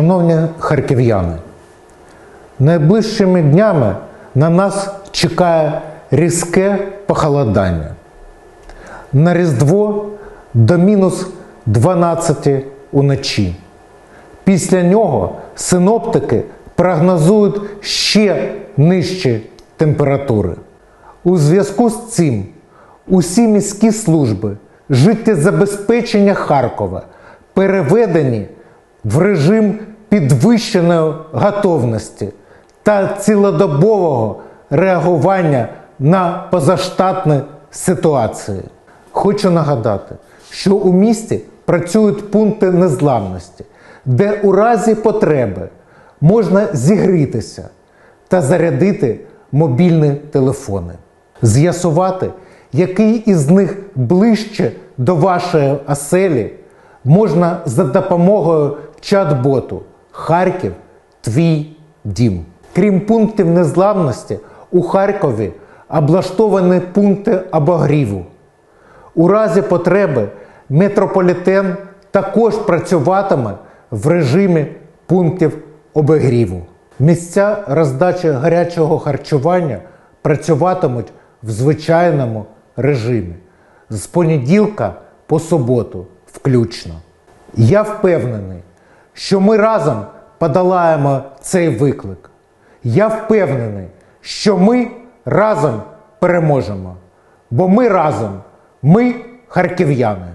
Шановні харків'яни, найближчими днями на нас чекає різке похолодання. На Різдво до мінус 12 уночі. Після нього синоптики прогнозують ще нижчі температури. У зв'язку з цим усі міські служби життєзабезпечення Харкова переведені в режим підвищеної готовності та цілодобового реагування на позаштатні ситуації. Хочу нагадати, що у місті працюють пункти незламності, де у разі потреби можна зігрітися та зарядити мобільні телефони, з'ясувати, який із них ближче до вашої оселі, можна за допомогою чат-боту Харків Твій дім. Крім пунктів незламності, у Харкові облаштовані пункти обогріву. У разі потреби метрополітен також працюватиме в режимі пунктів обігріву. Місця роздачі гарячого харчування працюватимуть в звичайному режимі з понеділка по суботу включно. Я впевнений, що ми разом подолаємо цей виклик. Я впевнений, що ми разом переможемо. Бо ми разом, ми харків'яни.